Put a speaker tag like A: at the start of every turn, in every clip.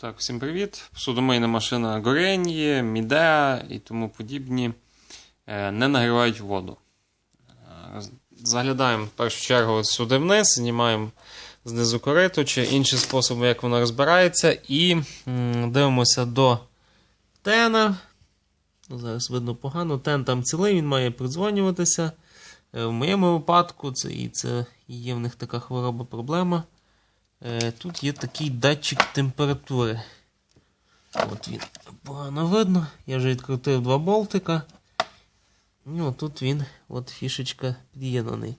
A: Так, всім привіт. Судомийна машина Горен'є, Мідеа і тому подібні е, не нагрівають воду. Е, Заглядаємо в першу чергу сюди вниз, знімаємо знизу кориту чи інші способи, як воно розбирається, і дивимося до тена. Зараз видно погано. Тен там цілий, він має придзвонюватися. Е, В моєму випадку це і це є в них така хвороба проблема. Е, Тут є такий датчик температури. От він погано видно. Я вже відкрутив два болтика. Ну, тут він, от фішечка під'єднаний.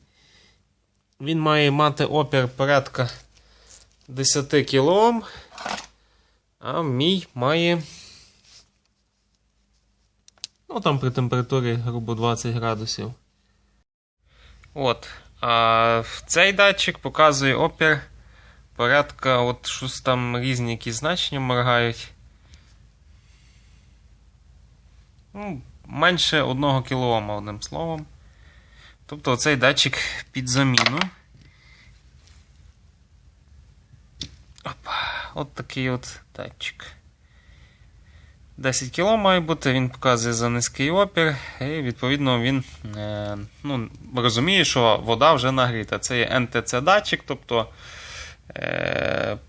A: Він має мати опір порядка 10 кОм, а мій має. Ну, там при температурі грубо 20 градусів. От. А цей датчик показує опір порядка, от щось там різні якісь значення моргають. Ну, менше 1 кОм, одним словом. Тобто цей датчик під заміну. Опа, от такий от датчик. 10 кг має бути, він показує за низький опір, і відповідно він е, ну, розуміє, що вода вже нагріта. Це є НТЦ-датчик, тобто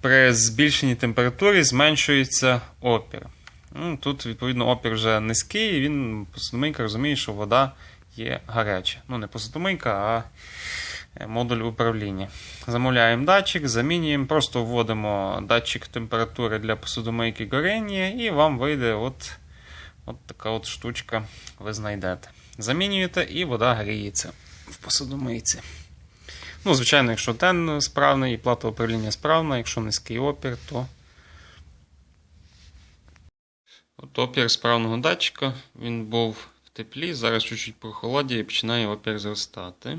A: при збільшенні температури зменшується опір. Ну, Тут, відповідно, опір вже низький, і він посудомийка розуміє, що вода є гаряча. Ну, не посудомийка, а е, модуль управління. Замовляємо датчик, замінюємо, просто вводимо датчик температури для посудомийки горіння, і вам вийде от, от така от штучка, ви знайдете. Замінюєте, і вода гріється в посудомийці. Ну, звичайно, якщо тен справний і плата управління справна, якщо низький опір, то От опір справного датчика, він був в теплі, зараз чуть-чуть прохолодіє і починає опір зростати.